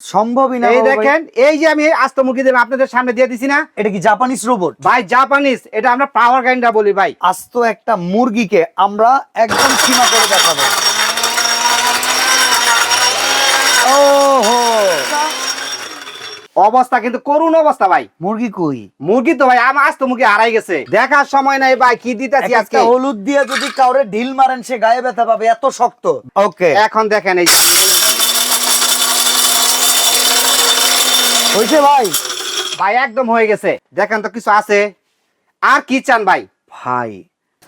সম্ভবই না এই দেখেন এই যে আমি আস্ত মুরগি দিলাম আপনাদের সামনে দিয়ে দিছি না। এটা কি জাপানিজ রোবট ভাই জাপানিজ এটা আমরা পাওয়ার গ্রাইন্ডার বলি ভাই। আস্ত একটা মুরগিকে আমরা একদম সীমা করে দেখাবো। অবস্থা? কিন্তু করুণ অবস্থা ভাই। মুরগি কই? মুরগি তো ভাই আমার আস্ত মুরগি হারাই গেছে। দেখার সময় নাই ভাই কি দিতেছি আজকে? হলুদ দিয়ে যদি কাউরে ঢিল মারেন সে গায়ে ব্যথা পাবে এত শক্ত। ওকে। এখন দেখেন এই হয়েছে ভাই ভাই একদম হয়ে গেছে। দেখেন তো কিছু আছে। আর কি চান ভাই? ভাই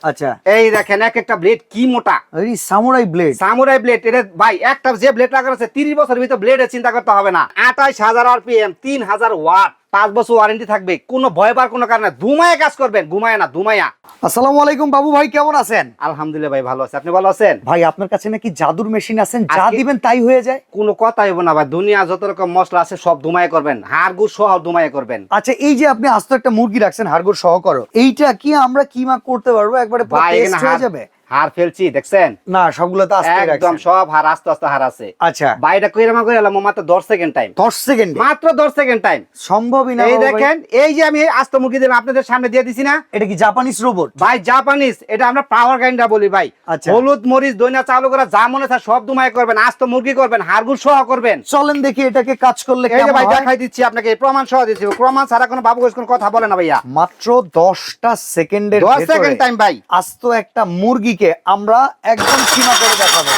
আচ্ছা। এই দেখেন এক একটা ব্লেড কি মোটা। এই সামুরাই ব্লেড সামুরাই ব্লেড এটা ভাই একটা যে ব্লেড লাগানো আছে তিরিশ বছরের ভিতর ব্লেডের চিন্তা করতে হবে না। আঠাইশ হাজার আরপিএম তিন হাজার ওয়াট পাঁচ বছর ওয়ারেন্টি থাকবে। কোনো ভয় পাওয়ার কোনো কারণে ধুমায় কাজ করবেন। ঘুমায় না ধুমায়া আসসালামু আলাইকুম বাবু ভাই কেমন আছেন? আলহামদুলিল্লাহ ভাই ভালো আছে। আপনি ভালো আছেন? ভাই আপনার কাছে নাকি জাদুর মেশিন আছেন? যা দিবেন তাই হয়ে যায়। কোনো কথা হইব না ভাই। দুনিয়া যত রকম মশলা আছে সব ধুমায় করবেন। হাড় গুড় সহ ধুমায় করবেন। আচ্ছা এই যে আপনি আস্ত একটা মুরগি রাখছেন হাড়গুড় সহ সহকর এইটা কি আমরা কিমা করতে পারব? একবারে পুরো ভাই হয়ে যাবে? হাড় ফেলছি দেখছেন? না সবগুলো তো আস্তে একদম সব হাড় আস্তে আস্তে হাড় আছে। আচ্ছা। বাইরে কইরামা করে এলাম মাত্র দশ সেকেন্ড টাইম 10 সেকেন্ড মাত্র দশ সেকেন্ড টাইম সম্ভবই না এই দেখেন এই যে আমি আস্ত মুরগি দিলাম আপনাদের সামনে দিয়ে দিছি না? এটা কি জাপানিজ রোবট ভাই জাপানিজ এটা আমরা পাওয়ার গ্রাইন্ডার বলি ভাই। আচ্ছা। হলুদ মরিচ দইনা চালু করা যা মনে থাকে সব দুমায় করবেন আস্ত মুরগি করবেন হাড়গুড় সহ করবেন। চলেন দেখি এটাকে কাজ করলে এই যে ভাই দেখাই দিচ্ছি আপনাকে প্রমাণ সহ দিচ্ছি। প্রমাণ ছাড়া কোনো বাবু কোনো কথা বলে না ভাইয়া। মাত্র দশটা সেকেন্ডের দশ সেকেন্ড টাইম ভাই। আস্ত একটা মুরগিকে আমরা একদম সীমা করে দেখাবো।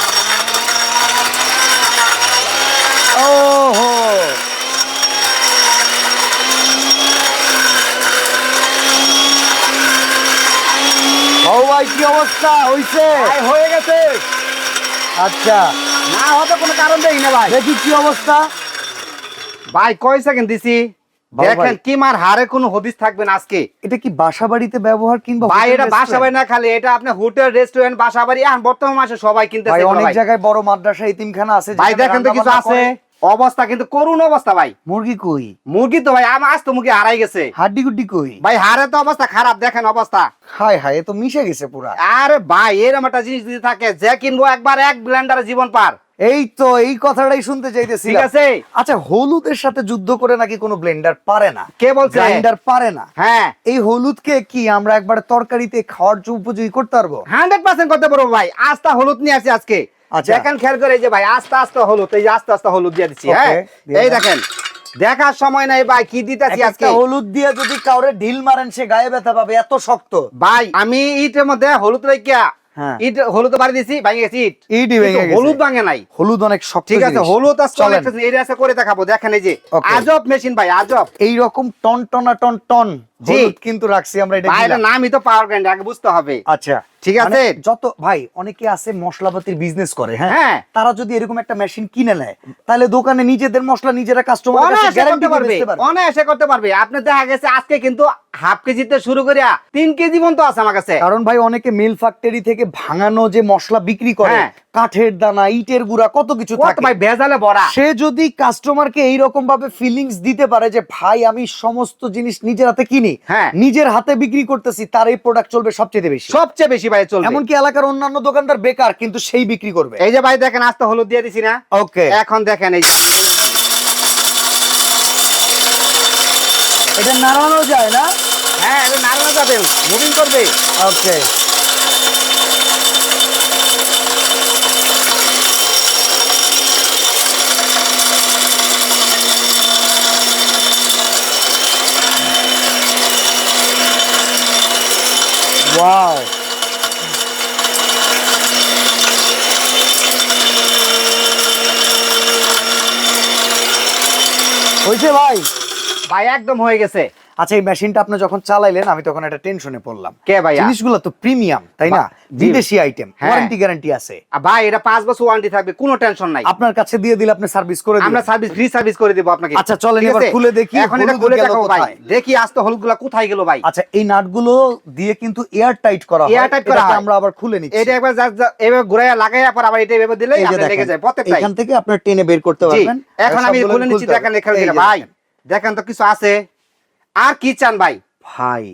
ভাই কি অবস্থা? হইছে? ভাই হয়ে গেছে। আচ্ছা। না হবে কোনো কারণ দেই না ভাই। দেখি কি অবস্থা? ভাই কয় সেকেন্ড দিছি? দেখেন কি মার হারে কোনো হদিস থাকবে না আজকে। এটা কি বাসা বাড়িতে ব্যবহার কিংবা ভাই এটা বাসা বাড়ি না খালি এটা আপনি হোটেল রেস্টুরেন্ট বাসা বাড়ি এখন বর্তমান মাসে সবাই কিনতেছে ভাই অনেক জায়গায় বড় মাদ্রাসা ইতিমখানা আছে ভাই দেখেন তো কিছু আছে। অবস্থা কিন্তু করুণ অবস্থা ভাই। মুরগি কই? মুরগি তো ভাই আমার আজ তো মুরগি হারাই গেছে। হাড্ডি গুড্ডি কই? ভাই হারে তো অবস্থা খারাপ দেখেন অবস্থা। হায় হায় এ তো মিশে গেছে পুরা। আরে ভাই এরকম একটা জিনিস যদি থাকে যে কিনবো একবার এক ব্লেন্ডারে জীবন পার। এই তো এই কথাটাই শুনতে চাইতেছি ঠিক আছে। আচ্ছা হলুদের সাথে যুদ্ধ করে নাকি কোনো ব্লেন্ডার পারে না? কে বলছে? গ্রাইন্ডার পারে না? হ্যাঁ। এই হলুদকে কি আমরা একবার তরকারিতে খাওয়ার জন্য উপযোগী করতে পারব? হান্ড্রেড পার্সেন্ট করতে পারব ভাই। আস্তা হলুদ নিয়ে আসি আজকে। আচ্ছা। দেখেন খেয়াল করে এই যে ভাই আস্তে আস্তে হলুদ এই যে আস্তে আস্তে হলুদ দিয়ে দিচ্ছি হ্যাঁ? এই দেখেন দেখার সময় নাই ভাই কি দিতেছি আজকে? হলুদ দিয়ে যদি কাউরে ঢিল মারেন সে গায়ে ব্যথা পাবে এত শক্ত। ভাই আমি ইটের মধ্যে হলুদ রেখিয়া। ইট হলুদ বাড়ি দিছি ভাঙে গেছি ইট। ইটই ভেঙে গেছে। হলুদ ভাঙে নাই। হলুদ অনেক শক্ত ঠিক আছে হলুদ আর চলে এই করে দেখাবো দেখেন এই যে। আজব মেশিন ভাই আজব। এই রকম টন টনা টন টন। হলুদ কিন্তু রাখছি আমরা এটা নামই তো পাওয়ার গ্রাইন্ড আগে বুঝতে হবে। আচ্ছা। ঠিক মানে আছে? যত ভাই অনেকে আছে মশলাপাতির বিজনেস করে হ্যাঁ? হ্যাঁ। তারা যদি এরকম একটা মেশিন কিনে নেয় তাহলে দোকানে নিজেদের মশলা নিজেরা কাস্টমার করতে পারবে অনায়াসে করতে পারবে। আপনি দেখা গেছে আজকে কিন্তু হাফ কেজিতে শুরু করিয়া তিন কেজি পর্যন্ত আছে আমার কাছে। কারণ ভাই অনেকে মিল ফ্যাক্টরি থেকে ভাঙানো যে মশলা বিক্রি করে হ্যাঁ। কাঠের দানা ইটের গুঁড়া কত কিছু থাকে। ভাই ভেজালে ভরা। সে যদি কাস্টমারকে এইরকম ভাবে ফিলিংস দিতে পারে যে ভাই আমি সমস্ত জিনিস নিজের হাতে কিনি হ্যাঁ। নিজের হাতে বিক্রি করতেছি তার এই প্রোডাক্ট চলবে সবচেয়ে বেশি। সবচেয়ে বেশি ভাই চলবে। এমনকি এলাকার অন্যান্য দোকানদার বেকার কিন্তু সেই বিক্রি করবে। এই যে ভাই দেখেন আস্তে হলুদ দিয়ে দিছি না। ওকে। এখন দেখেন এই যে। এটা নাড়ানো যায় না? হ্যাঁ এটা নাড়ানো যাবে। মুভিং করবে। ওকে। হয়েছে ভাই ভাই একদম হয়ে গেছে। আচ্ছা এই মেশিনটা আপনি যখন চালাইলেন আমি তখন একটা টেনশনে পড়লাম। কে ভাইয়া? জিনিসগুলো তো প্রিমিয়াম তাই না? বিদেশি আইটেম। ওয়ারেন্টি গ্যারান্টি আছে। ভাই এটা পাঁচ বছর ওয়ারেন্টি থাকবে কোনো টেনশন নাই। আপনার কাছে দিয়ে দিলে আপনি সার্ভিস করে দিবেন। আমরা সার্ভিস ফ্রি সার্ভিস করে দিব আপনাকে। আচ্ছা, চলেন এবার খুলে দেখি এখন এটা খুলে দেখাবো ভাই? দেখি আস্তে হলুদগুলা কোথায় গেল ভাই। আচ্ছা এই নাটগুলো দিয়ে কিন্তু এয়ার টাইট করা হয়। Air tight করা আমরা আবার খুলে নিচ্ছি। এটা একবার এভাবে ঘুরাইয়া লাগাইয়া পর আবার এটা এভাবে যে আপনার লেগে যায় প্রত্যেকটাই এখান থেকে আপনার টেনে বের করতে পারবেন। এখন আমি খুলে নিচ্ছি দেখেন এখানে ভাই। দেখেন তো কিছু আছে। আর কি চান ভাই? ভাই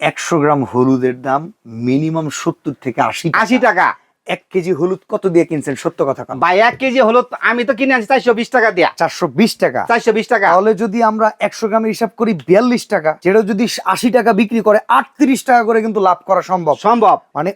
একশো গ্রাম হলুদের দাম মিনিমাম সত্তর থেকে আশি আশি টাকা। এক কেজি হলুদ কত দিয়ে কিনছেন? সত্য কথা ভাই এক কেজি হলুদ আমি তো কিনে আনছি চারশো বিশ টাকা দিয়া। চারশো বিশ টাকা? চারশো বিশ টাকা। তাহলে যদি আমরা একশো গ্রামের হিসাব করি বিয়াল্লিশ টাকা। যেটা যদি আশি টাকা বিক্রি করে আটত্রিশ টাকা করে কিন্তু লাভ করা সম্ভব। সম্ভব। মানে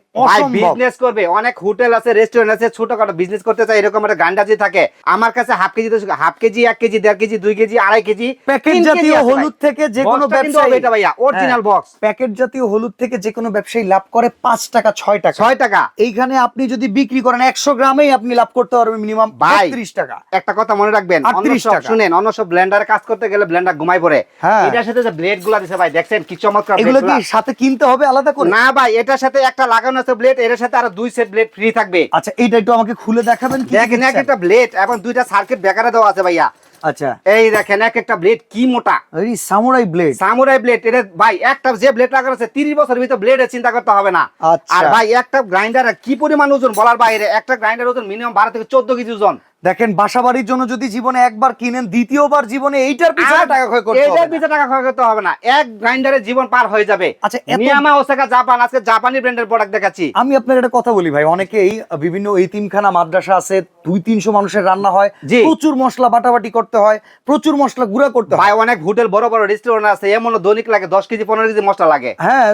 বিজনেস করবে। অনেক হোটেল আছে রেস্টুরেন্ট আছে ছোটখাটো বিজনেস করতে চাই এরকম একটা গান্ডা যদি থাকে আমার কাছে হাফ কেজি হাফ কেজি এক কেজি দেড় কেজি দুই কেজি আড়াই কেজি প্যাকেট জাতীয় হলুদ থেকে যে কোনো ব্যবসায়ী এটা ভাইয়া অরিজিনাল হ্যাঁ, বক্স প্যাকেট জাতীয় হলুদ থেকে যে কোনো ব্যবসায়ী লাভ করে পাঁচ টাকা ছয় টাকা। ছয় টাকা। এইখানে আপনি যদি বিক্রি করেন একশো গ্রামেই আপনি লাভ করতে পারবেন মিনিমাম। ত্রিশ টাকা একটা কথা মনে রাখবেন অন্য 38 সব টাকা। শুনেন অন্য সব ব্লেন্ডারে কাজ করতে গেলে ব্লেন্ডার ঘুমাই পড়ে হ্যাঁ। এটার সাথে যে ব্লেডগুলা দিছে ভাই দেখছেন কি চমৎকার এগুলো কি সাথে কিনতে হবে আলাদা করে না ভাই এটার সাথে একটা লাগানো আছে ব্লেড এর সাথে আরও দুই সেট ব্লেড ফ্রি থাকবে আচ্ছা এইটা একটু আমাকে খুলে দেখাবেন দেখেন একটা ব্লেড এবং দুইটা সার্কিট বেকারে দেওয়া আছে ভাইয়া আচ্ছা। এই দেখেন এক একটা ব্লেড কি মোটা? এই সামুরাই ব্লেড সামুরাই ব্লেড এটা ভাই একটা যে ব্লেড লাগানো আছে তিরিশ বছরের ভিতর ব্লেড চিন্তা করতে হবে না। আচ্ছা। আর ভাই একটা গ্রাইন্ডার কি পরিমাণ ওজন বলার বাইরে একটা গ্রাইন্ডার ওজন মিনিমাম বারো থেকে চোদ্দ কেজি ওজন। দেখেন বাসা বাড়ির জন্য যদি জীবনে একবার কিনেন দ্বিতীয়বার জীবনে এইটার পিছনে টাকা ক্ষয় করতে না। পিছনে টাকা খরচ করতে হবে না। এক গ্রাইন্ডারে জীবন পার হয়ে যাবে। আচ্ছা, নিয়ামা ওসাকা জাপান আজকে জাপানি ব্র্যান্ডের প্রোডাক্ট দেখাচ্ছি। আমি আপনার একটা কথা বলি ভাই অনেকেই বিভিন্ন এতিমখানা মাদ্রাসা আছে দুই তিনশো মানুষের রান্না হয়। প্রচুর মশলা বাটাবাটি করতে হয় প্রচুর মশলা গুঁড়া করতে হয়। ভাই অনেক হোটেল বড় বড় রেস্টুরেন্ট আছে এমন দৈনিক লাগে দশ কেজি পনেরো কেজি মশলা লাগে। হ্যাঁ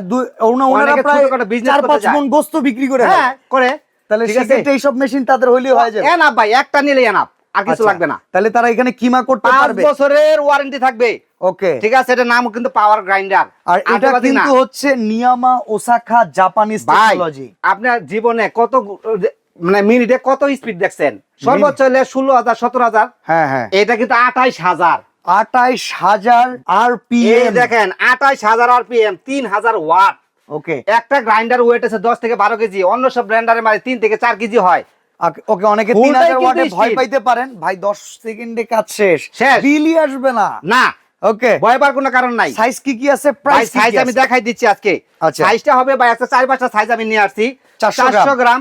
ওনারা প্রায় চার পাঁচ। মন গোস্ত বিক্রি করে হ্যাঁ করে। তাহলে সেক্ষেত্রে এইসব মেশিন তাদের হইলে হয়ে যাবে। এনাফ ভাই একটা নিলে এনাফ আর কিছু আচ্ছা, লাগবে না। তাহলে তারা এখানে কিমা করতে পারবে? বছরের ওয়ারেন্টি থাকবে। ওকে। ঠিক আছে এটার নাম কিন্তু পাওয়ার গ্রাইন্ডার আর এটা কিন্তু হচ্ছে নিয়ামা ওসাকা জাপানিজ টেকনোলজি আপনার জীবনে কত মানে মিনিটে কত স্পিড দেখছেন? সর্বোচ্চ হলে ষোলো হাজার সতেরো হাজার। হ্যাঁ হ্যাঁ। এটা কিন্তু আঠাইশ হাজার। আটাইশ হাজার আর পিএম দেখেন আঠাইশ হাজার আর পিএম তিন হাজার ওয়াট। ওকে একটা গ্রাইন্ডার ওয়েট আছে দশ থেকে বারো কেজি অন্য সব ব্র্যান্ডারের মানে তিন থেকে চার কেজি হয়। ওকে অনেকে তিন হাজার ওয়াটে ভয় পাইতে পারেন। ভাই দশ সেকেন্ডে কাজ শেষ। আসবে না। না। ওকে ভয় পাওয়ার কোনো কারণ নাই। সাইজ কি কি আছে? প্রাইস সাইজ আমি দেখাই দিচ্ছি আজকে। আচ্ছা। সাইজটা হবে ভাই একটা চার পাঁচটা সাইজ আমি নিয়ে আসছি। 400 চারশো গ্রাম।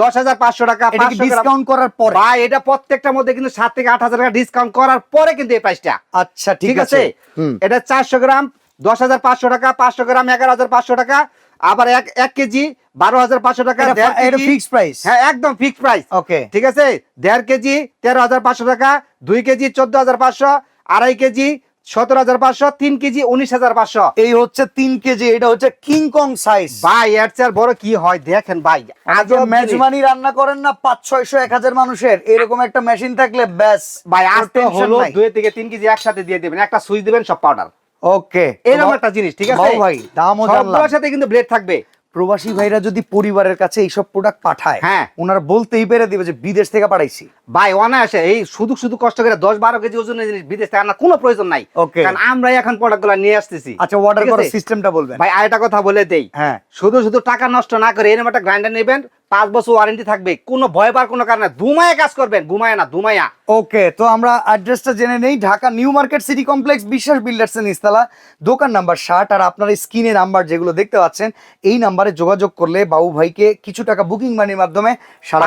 দশ হাজার পাঁচশো টাকা ডিসকাউন্ট করার পরে। ভাই এটা প্রত্যেকটার মধ্যে কিন্তু সাত থেকে আট হাজার টাকা ডিসকাউন্ট করার পরে কিন্তু এই প্রাইসটা আচ্ছা ঠিক আছে। এটা চারশো গ্রাম দশ হাজার পাঁচশো টাকা পাঁচশো গ্রাম এগারো হাজার পাঁচশো টাকা আবার এক এক কেজি বারো হাজার পাঁচশো টাকা ফিক্সড প্রাইস হ্যাঁ একদম ফিক্সড প্রাইস ওকে ঠিক আছে? দেড় কেজি তেরো হাজার পাঁচশো টাকা দুই কেজি চোদ্দ হাজার পাঁচশো আড়াই কেজি সতেরো হাজার পাঁচশো তিন কেজি উনিশ হাজার পাঁচশো। এই হচ্ছে তিন কেজি এটা হচ্ছে কিং কং সাইজ ভাই এর চেয়ে বড় কি হয়? দেখেন ভাই। মেজবানি রান্না করেন না পাঁচ ছয়শো এক হাজার মানুষের। এরকম একটা মেশিন থাকলে ব্যাস। ভাই আজকে হলো দুই থেকে তিন কেজি একসাথে দিয়ে দেবেন। একটা সুইচ দিবেন সব পাউডার ওকে এরকম একটা জিনিস ঠিক আছে? ভাই দামও জানলাম। সাথে কিন্তু ব্লেড থাকবে। প্রবাসী ভাইরা যদি পরিবারের কাছে এইসব প্রোডাক্ট পাঠায় হ্যাঁ। ওনারা বলতেই পেরে দিবে যে বিদেশ থেকে পাঠাইছি। ভাই অনায়াসে এই শুধু শুধু কষ্ট করে দশ বারো কেজি ওজনের জিনিস বিদেশ থেকে আনার কোনো প্রয়োজন নাই। Okay. কারণ আমরাই এখন প্রোডাক্টগুলো নিয়ে আসতেছি। আচ্ছা অর্ডার করার সিস্টেমটা বলবেন। ভাই আরেকটা কথা বলে দেই। হ্যাঁ। শুধু শুধু টাকা নষ্ট না করে এরকম একটা গ্রাইন্ডার নেবেন পাঁচ বছর ওয়ারেন্টি থাকবে। কোনো ভয় পাওয়ার কোনো কারণে ধুমায় কাজ করবেন। ঘুমায় না ধুমায়া ওকে তো আমরা অ্যাড্রেসটা জেনে নেই। Dhaka new market city complex Biswas builders এর নিস্তালা দোকান নাম্বার ষাট আর আপনার স্ক্রিনে নাম্বার যেগুলো দেখতে পাচ্ছেন এই নাম্বারে যোগাযোগ করলে বাবু ভাইকে কিছু টাকা বুকিং মানির মাধ্যমে সারা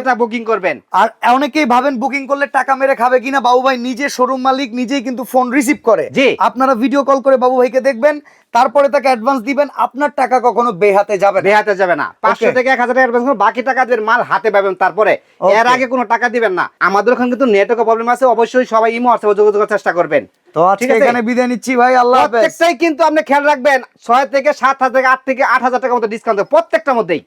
টাকা বুকিং করবেন। আর অনেকেই ভাবেন বুকিং করলে টাকা মেরে খাবে কিনা বাবু ভাই নিজে শোরুম মালিক নিজেই কিন্তু ফোন রিসিভ করে। জি। আপনারা ভিডিও কল করে বাবু ভাইকে দেখবেন তারপরে তাকে অ্যাডভান্স দিবেন আপনার টাকা কখনো বেহাতে যাবে বেহাতে যাবে না। পাঁচশো. থেকে এক হাজার টাকা বাকি টাকা দেবেন মাল হাতে পাবেন তারপরে। এর আগে কোনো টাকা দিবেন না। আমাদের ওখানে কিন্তু নেটওয়ার্ক প্রবলেম আছে অবশ্যই সবাই ইমো হোয়াটসঅ্যাপে যোগাযোগ করার চেষ্টা করবেন। তো আজকে? এখানে বিদায় নিচ্ছি ভাই আল্লাহ প্রত্যেকটাই কিন্তু আপনি খেয়াল রাখবেন ছয় থেকে সাত হাজার থেকে আট থেকে আট হাজার টাকার মতো ডিসকাউন্ট প্রত্যেকটার মধ্যেই।